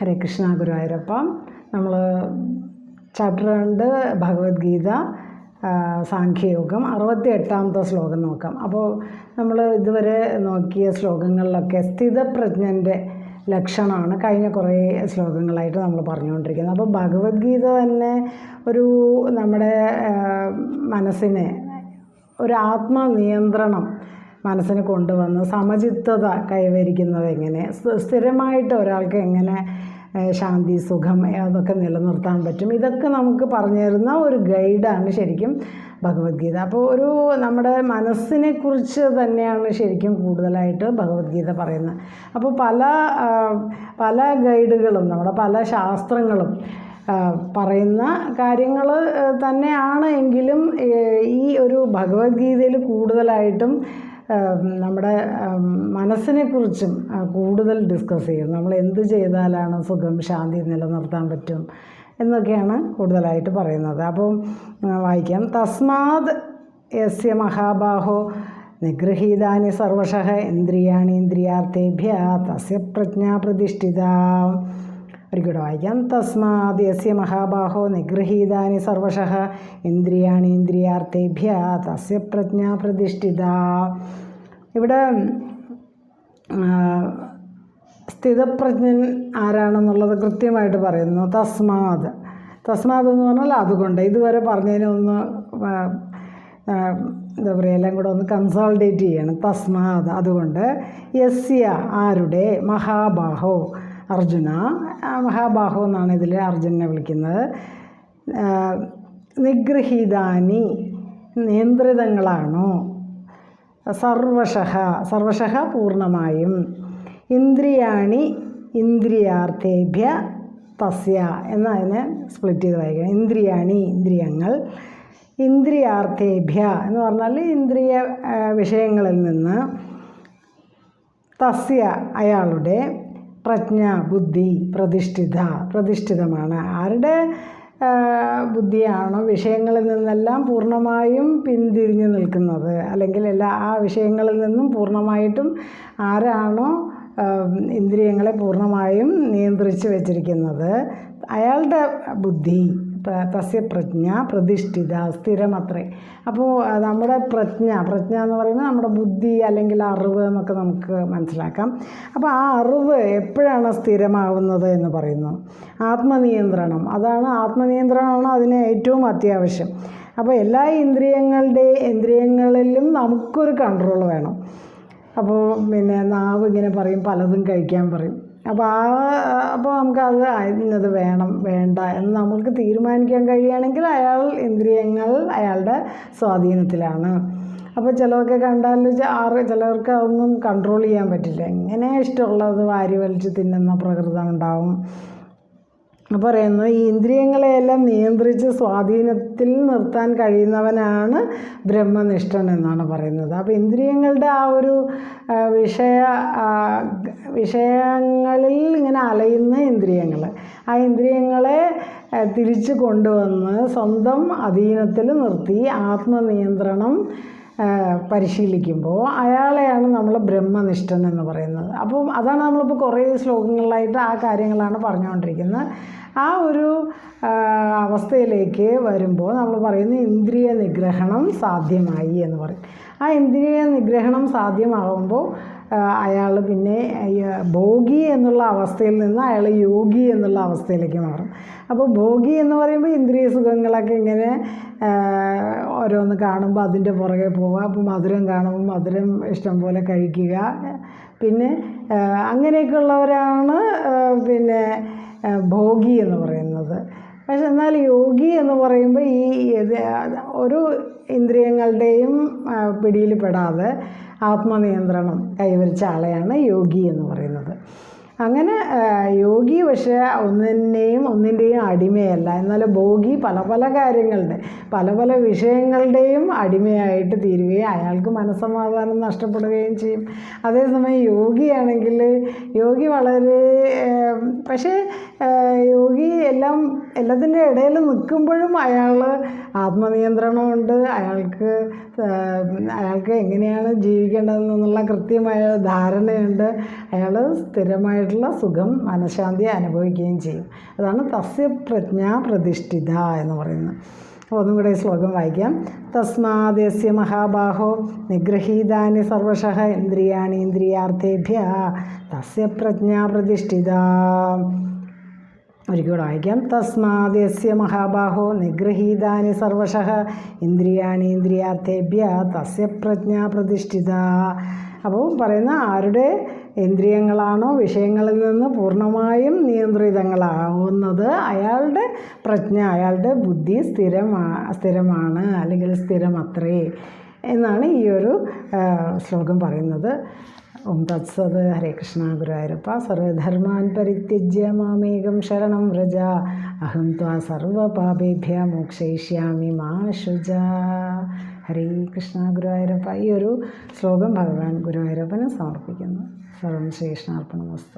ഹരേ കൃഷ്ണ ഗുരുവായൂരപ്പ. നമ്മൾ ചാപ്റ്റർ രണ്ട് ഭഗവത്ഗീത സാഖ്യയോഗം അറുപത്തി എട്ടാമത്തെ ശ്ലോകം നോക്കാം. അപ്പോൾ നമ്മൾ ഇതുവരെ നോക്കിയ ശ്ലോകങ്ങളിലൊക്കെ സ്ഥിതപ്രജ്ഞന്റെ ലക്ഷണമാണ് കഴിഞ്ഞ കുറേ ശ്ലോകങ്ങളായിട്ട് നമ്മൾ പറഞ്ഞുകൊണ്ടിരിക്കുന്നത്. അപ്പോൾ ഭഗവത്ഗീത തന്നെ ഒരു നമ്മുടെ മനസ്സിനെ ഒരു ആത്മനിയന്ത്രണം മനസ്സിന് കൊണ്ടുവന്ന് സമചിത്തത കൈവരിക്കുന്നത് എങ്ങനെ? സ്ഥ- സ്ഥിരമായിട്ട് ഒരാൾക്ക് എങ്ങനെ ശാന്തി സുഖം അതൊക്കെ നിലനിർത്താൻ പറ്റും? ഇതൊക്കെ നമുക്ക് പറഞ്ഞു തരുന്ന ഒരു ഗൈഡാണ് ശരിക്കും ഭഗവത്ഗീത. അപ്പോൾ ഒരു നമ്മുടെ മനസ്സിനെ കുറിച്ച് തന്നെയാണ് ശരിക്കും കൂടുതലായിട്ട് ഭഗവത്ഗീത പറയുന്നത്. അപ്പോൾ പല പല ഗൈഡുകളും നമ്മുടെ പല ശാസ്ത്രങ്ങളും പറയുന്ന കാര്യങ്ങൾ തന്നെയാണ് എങ്കിലും ഈ ഒരു ഭഗവത്ഗീതയിൽ കൂടുതലായിട്ടും നമ്മുടെ മനസ്സിനെക്കുറിച്ചും കൂടുതൽ ഡിസ്കസ് ചെയ്യും. നമ്മൾ എന്ത് ചെയ്താലാണ് സുഖം ശാന്തി നിലനിർത്താൻ പറ്റും എന്നൊക്കെയാണ് കൂടുതലായിട്ട് പറയുന്നത്. അപ്പം വായിക്കാം. തസ്മാത് യസ്യ മഹാബാഹോ നിഗൃഹീതാനി സർവശഹ ഇന്ദ്രിയാണി ഇന്ദ്രിയാർത്ഥേഭ്യ തസ്യ പ്രജ്ഞാ പ്രതിഷ്ഠിത. ഒരിക്കലും വായിക്കാം തസ്മാത് യസ്യ മഹാബാഹോ നിഗൃഹീതാനി സർവശഃ. ഇന്ദ്രിയാണി ഇന്ദ്രിയാർത്ഥേഭ്യ തസ്യ പ്രജ്ഞാ പ്രതിഷ്ഠിത. ഇവിടെ സ്ഥിതപ്രജ്ഞൻ ആരാണെന്നുള്ളത് കൃത്യമായിട്ട് പറയുന്നു. തസ്മാത് തസ്മാത് എന്ന് പറഞ്ഞാൽ അതുകൊണ്ട്. ഇതുവരെ പറഞ്ഞതിനൊന്ന് എന്താ പറയുക എല്ലാം കൂടെ ഒന്ന് കൺസോൾഡേറ്റ് ചെയ്യണം. തസ്മാത് അതുകൊണ്ട് യസ്യ ആരുടെ? മഹാബാഹോ. അർജുന മഹാബാഹു എന്നാണ് ഇതിൽ അർജുനെ വിളിക്കുന്നത്. ആ, നിഗൃഹീതാനി നിയന്ത്രിതങ്ങളാണോ? സർവശഹ സർവശഹ പൂർണമായും ഇന്ദ്രിയാണി ഇന്ദ്രിയാർത്ഥേഭ്യ തസ്യ എന്നതിനെ സ്പ്ലിറ്റ് ചെയ്ത് വായിക്കണം. ഇന്ദ്രിയാണി ഇന്ദ്രിയങ്ങൾ. ഇന്ദ്രിയാർത്ഥേഭ്യ എന്ന് പറഞ്ഞാൽ ഇന്ദ്രിയ വിഷയങ്ങളിൽ നിന്ന് തസ്യ അയാളുടെ പ്രജ്ഞ ബുദ്ധി പ്രതിഷ്ഠിത പ്രതിഷ്ഠിതമാണ്. ആരുടെ ബുദ്ധിയാണോ വിഷയങ്ങളിൽ നിന്നെല്ലാം പൂർണമായും പിന്തിരിഞ്ഞു നിൽക്കുന്നത്? അല്ലെങ്കിൽ എല്ലാ ആ വിഷയങ്ങളിൽ നിന്നും പൂർണമായിട്ടും ആരാണോ ഇന്ദ്രിയങ്ങളെ പൂർണമായും നിയന്ത്രിച്ച് വച്ചിരിക്കുന്നത്? അയാളുടെ ബുദ്ധി തസ്യ പ്രജ്ഞ പ്രതിഷ്ഠിത സ്ഥിരമത്രേ. അപ്പോൾ നമ്മുടെ പ്രജ്ഞ പ്രജ്ഞ എന്ന് പറയുന്നത് നമ്മുടെ ബുദ്ധി അല്ലെങ്കിൽ അറിവ് എന്നൊക്കെ നമുക്ക് മനസ്സിലാക്കാം. അപ്പോൾ ആ അറിവ് എപ്പോഴാണ് സ്ഥിരമാവുന്നത് എന്ന് പറയുന്നു? ആത്മനിയന്ത്രണം. അതാണ് ആത്മനിയന്ത്രണമാണ് അതിന് ഏറ്റവും അത്യാവശ്യം. അപ്പോൾ എല്ലാ ഇന്ദ്രിയങ്ങളുടെ ഇന്ദ്രിയങ്ങളിലും നമുക്കൊരു കൺട്രോൾ വേണം. അപ്പോൾ പിന്നെ നാവ് ഇങ്ങനെ പറയും പലതും കഴിക്കാൻ പറയും. അപ്പോൾ ആ അപ്പോൾ നമുക്കത് ഇന്നത് വേണം വേണ്ട എന്ന് നമ്മൾക്ക് തീരുമാനിക്കാൻ കഴിയുകയാണെങ്കിൽ അയാൾ ഇന്ദ്രിയങ്ങൾ അയാളുടെ സ്വാധീനത്തിലാണ്. അപ്പോൾ ചിലർക്ക് കണ്ടാൽ ആറ് ചിലർക്ക് അതൊന്നും കൺട്രോൾ ചെയ്യാൻ പറ്റില്ല. എങ്ങനെ ഇഷ്ടമുള്ളത് വാരി വലിച്ച് തിന്നുന്ന പ്രകൃതം ഉണ്ടാവും. പറയുന്നു. ഈ ഇന്ദ്രിയങ്ങളെയെല്ലാം നിയന്ത്രിച്ച് സ്വാധീനത്തിൽ നിർത്താൻ കഴിയുന്നവനാണ് ബ്രഹ്മനിഷ്ഠൻ എന്നാണ് പറയുന്നത്. അപ്പോൾ ഇന്ദ്രിയങ്ങളുടെ ആ ഒരു വിഷയ വിഷയങ്ങളിൽ ഇങ്ങനെ അലയുന്ന ഇന്ദ്രിയങ്ങൾ ആ ഇന്ദ്രിയങ്ങളെ തിരിച്ചു കൊണ്ടുവന്ന് സ്വന്തം അധീനത്തിൽ നിർത്തി ആത്മനിയന്ത്രണം പരിശീലിക്കുമ്പോൾ അയാളെയാണ് നമ്മൾ ബ്രഹ്മനിഷ്ഠൻ എന്ന് പറയുന്നത്. അപ്പം അതാണ് നമ്മളിപ്പോൾ കുറേ ശ്ലോകങ്ങളിലായിട്ട് ആ കാര്യങ്ങളാണ് പറഞ്ഞുകൊണ്ടിരിക്കുന്നത്. ആ ഒരു അവസ്ഥയിലേക്ക് വരുമ്പോൾ നമ്മൾ പറയുന്ന ഇന്ദ്രിയ നിഗ്രഹണം സാധ്യമായി എന്ന് പറയും. ആ ഇന്ദ്രിയ നിഗ്രഹണം സാധ്യമാകുമ്പോൾ അയാൾ പിന്നെ ഭോഗി എന്നുള്ള അവസ്ഥയിൽ നിന്ന് അയാൾ യോഗി എന്നുള്ള അവസ്ഥയിലേക്ക് മാറും. അപ്പോൾ ഭോഗി എന്ന് പറയുമ്പോൾ ഇന്ദ്രിയ സുഖങ്ങളൊക്കെ ഇങ്ങനെ ഓരോന്ന് കാണുമ്പോൾ അതിന്റെ പുറകെ പോവുക അപ്പോൾ മധുരം കാണുമ്പോൾ മധുരം ഇഷ്ടം പോലെ കഴിക്കുക. പിന്നെ അങ്ങനെയൊക്കെ ഉള്ളവരാണ് പിന്നെ ഭോഗി എന്ന് പറയുന്നത്. പക്ഷെ എന്നാൽ യോഗി എന്ന് പറയുമ്പോൾ ഈ ഒരു ഇന്ദ്രിയങ്ങളുടെയും പിടിയിൽ പെടാതെ ആത്മനിയന്ത്രണം കൈവരിച്ച ആളെയാണ് യോഗി എന്ന് പറയുന്നത്. അങ്ങനെ യോഗി പക്ഷേ ഒന്നിന്റെയും ഒന്നിന്റെയും അടിമയല്ല. എന്നാൽ ഭോഗി പല പല കാര്യങ്ങളുടെ പല പല വിഷയങ്ങളുടെയും അടിമയായിട്ട് തീരുകയും അയാൾക്ക് മനസ്സമാധാനം നഷ്ടപ്പെടുകയും ചെയ്യും. അതേസമയം യോഗിയാണെങ്കിൽ യോഗി വളരെ പക്ഷേ യോഗി എല്ലാം എല്ലാത്തിന്റെ ഇടയിൽ നിൽക്കുമ്പോഴും അയാൾ ആത്മനിയന്ത്രണമുണ്ട്. അയാൾക്ക് അയാൾക്ക് എങ്ങനെയാണ് ജീവിക്കേണ്ടതെന്നുള്ള കൃത്യമായ ധാരണയുണ്ട്. അയാൾ സ്ഥിരമായിട്ടുള്ള സുഖം മനഃശാന്തി അനുഭവിക്കുകയും ചെയ്യും. അതാണ് തസ്യ പ്രജ്ഞാ പ്രതിഷ്ഠിത എന്ന് പറയുന്നത്. ഒന്നും കൂടെ ശ്ലോകം വായിക്കാം. തസ്മാദ്യസ്യ മഹാബാഹോ നിഗ്രഹീതാനി സർവശഃ ഇന്ദ്രിയാണി ഇന്ദ്രിയാർത്ഥേഭ്യ തസ്യ പ്രജ്ഞാ പ്രതിഷ്ഠിത ഒരിക്കൽ കൂടെ വായിക്കാം തസ്മാദ്യസ്യ മഹാബാഹോ നിഗൃഹീതാനി സർവശഃ ഇന്ദ്രിയാണി തസ്യ പ്രജ്ഞ പ്രതിഷ്ഠിത. അപ്പോൾ പറയുന്ന ആരുടെ ഇന്ദ്രിയങ്ങളാണോ വിഷയങ്ങളിൽ നിന്ന് പൂർണമായും നിയന്ത്രിതങ്ങളാവുന്നത് അയാളുടെ പ്രജ്ഞ അയാളുടെ ബുദ്ധി സ്ഥിരമാ സ്ഥിരമാണ് അല്ലെങ്കിൽ സ്ഥിരമത്രേ. എന്നാണ് ഈ ഒരു ശ്ലോകം പറയുന്നത്. ഓം തത്സത് ഹരേ കൃഷ്ണ ഗുരുവായൂരപ്പ സർവധർമാൻ പരിത്യജ്യ മാമേകം ശരണം വ്രജ അഹം ത്വാ സർവപാപേഭ്യ മോക്ഷയിഷ്യാമി മാ ശുജ ഹരേ കൃഷ്ണ ഗുരുവായൂരപ്പ ഈ ഒരു ശ്ലോകം ഭഗവാൻ ഗുരുവായൂരപ്പന് സമർപ്പിക്കുന്നു. സർവം ശ്രീകൃഷ്ണാർപ്പണമസ്തു.